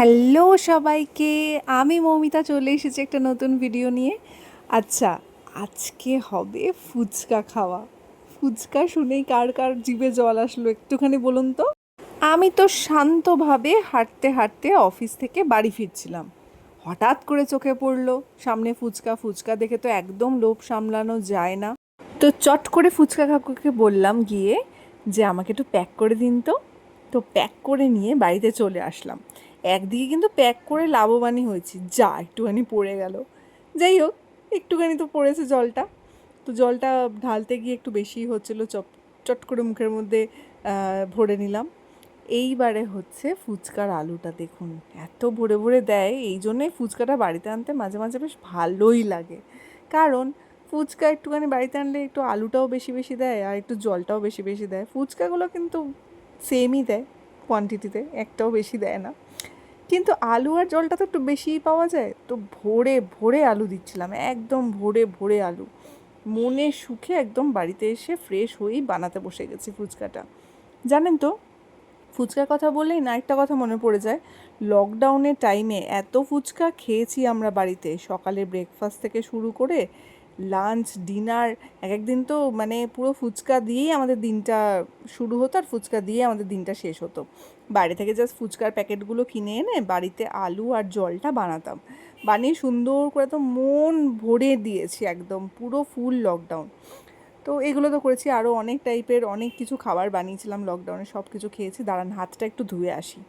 Hello সবাইকে, আমি মৌমিতা চলে এসেছি একটা নতুন ভিডিও নিয়ে। আচ্ছা আজকে হবে ফুচকা খাওয়া। ফুচকা শুনেই কার কার জিভে জল আসলো একটুখানি বলুন তো? আমি তো শান্তভাবে হাঁটতে হাঁটতে অফিস থেকে বাড়ি ফিরছিলাম। হঠাৎ করে চোখে পড়ল, সামনে ফুচকা ফুচকা দেখে তো একদম লোভ সামলানো যায় না। তো চট করে ফুচকা কাকুকে বললাম গিয়ে যে আমাকে একটু প্যাক করে দিন তো। তো প্যাক করে নিয়ে বাড়িতে চলে আসলাম। একদিকে কিন্তু প্যাক করে লাভবানই হয়েছি, যা একটুখানি পড়ে গেল। যাই হোক, একটুখানি তো পড়েছে জলটা। তো জলটা ঢালতে গিয়ে একটু বেশি হচ্ছিল, চপ, চট করে মুখের মধ্যে ভরে নিলাম। এইবারে হচ্ছে ফুচকার আলুটা দেখুন, এত ভরে ভরে দেয়, এই জন্যই ফুচকাটা বাড়িতে আনতে মাঝে মাঝে বেশ ভালোই লাগে। কারণ ফুচকা একটুখানি বাড়িতে আনলে একটু আলুটাও বেশি বেশি দেয়, আর একটু জলটাও বেশি বেশি দেয়। ফুচকাগুলো কিন্তু সেমই দেয়। কোয়ান্টিটিতে একটাও বেশি দেয় না। কিন্তু আলু আর জলটা তো একটু বেশিই পাওয়া যায়। তো ভোরে ভোরে আলু দিচ্ছিলাম, একদম ভোরে ভোরে আলু। মনে সুখে একদম বাড়িতে এসে ফ্রেশ হয়েই বানাতে বসে গেছি ফুচকাটা। জানেন তো, ফুচকার কথা বললেই না একটা কথা মনে পড়ে যায়। লকডাউনের টাইমে এত ফুচকা খেয়েছি আমরা বাড়িতে। সকালে ব্রেকফাস্ট থেকে শুরু করে লাঞ্চ ডিনার এক একদিন তো মানে পুরো ফুচকা দিয়েই আমাদের দিনটা শুরু হতো আর ফুচকা দিয়ে আমাদের দিনটা শেষ হতো। বাইরে থেকে জাস্ট ফুচকার প্যাকেটগুলো কিনে এনে বাড়িতে আলু আর জলটা বানাতাম। বানিয়ে সুন্দর করে তো মন ভরে দিয়েছি একদম, পুরো ফুল লকডাউন তো এগুলো তো করেছি আরও অনেক টাইপের অনেক কিছু খাবার বানিয়েছিলাম লকডাউনে সব কিছু খেয়েছি। দাঁড়ান, হাতটা একটু ধুয়ে আসি।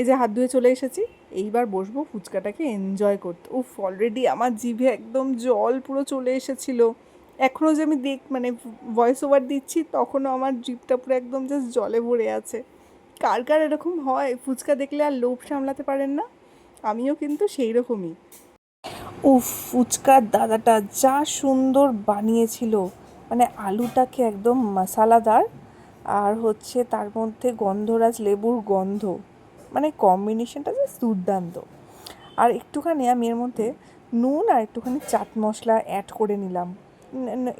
এই যে হাত ধুয়ে চলে এসেছি। এইবার বসবো ফুচকাটাকে এনজয় করতে। উফ অলরেডি আমার জিভে একদম জল পুরো চলে এসেছিল। এখনও যে আমি দেখ মানে ভয়েস ওভার দিচ্ছি, তখনও আমার জিভটা পুরো একদম জাস্ট জলে ভরে আছে। কার কার এরকম হয়? ফুচকা দেখলে আর লোভ সামলাতে পারেন না। আমিও কিন্তু সেই রকমই উফ, ফুচকার দাদাটা যা সুন্দর বানিয়েছিল। মানে আলুটাকে একদম মশালাদার। আর হচ্ছে তার মধ্যে গন্ধরাজ লেবুর গন্ধ। মানে কম্বিনেশনটা যে দুর্দান্ত আর একটুখানি আমি এর মধ্যে নুন আর একটুখানি চাট মশলা অ্যাড করে নিলাম।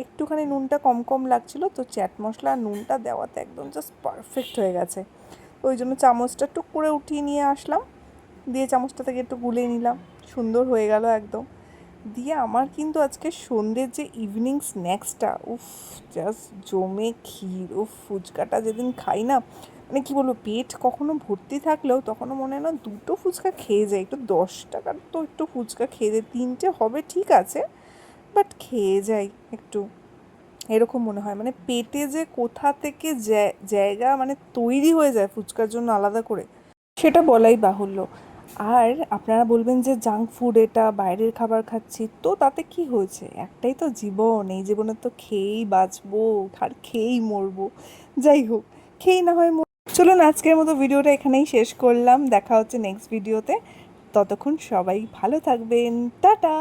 একটুখানি নুনটা কম কম লাগছিল, তো চাট মশলা আর নুনটা দেওয়াতে একদম জাস্ট পারফেক্ট হয়ে গেছে। ওই জন্য চামচটা টুক করে উঠিয়ে নিয়ে আসলাম। দিয়ে চামচটা থেকে একটু গুলিয়ে নিলাম। সুন্দর হয়ে গেল একদম। দিয়ে আমার কিন্তু আজকে সন্ধ্যের যে ইভিনিং স্ন্যাক্সটা উফ জাস্ট জমে ক্ষীর, উফ, ফুচকাটা যেদিন খাই না মানে কী বলব, পেট কখনো ভর্তি থাকলেও তখনও মনে হয় না দুটো ফুচকা খেয়ে যায়। একটু দশ টাকার তো একটু ফুচকা খেয়ে যায়। তিনটে হবে ঠিক আছে বাট খেয়ে যাই একটু। এরকম মনে হয়। মানে পেটে যে কোথা থেকে জায়গা মানে তৈরি হয়ে যায় ফুচকার জন্য আলাদা করে, সেটা বলাই বাহুল্য। আর আপনারা বলবেন যে জাঙ্ক ফুড এটা বাইরের খাবার খাচ্ছি, তো তাতে কি হয়েছে? একটাই তো জীবন, এই জীবনে তো খেয়েই বাঁচবো, আর খেয়েই মরবো। যাই হোক, খেয়েই না হয় চলুন আজকের মতো ভিডিওটা এখানেই শেষ করলাম। দেখা হচ্ছে নেক্সট ভিডিওতে ততক্ষণ সবাই ভালো থাকবেন। টাটা!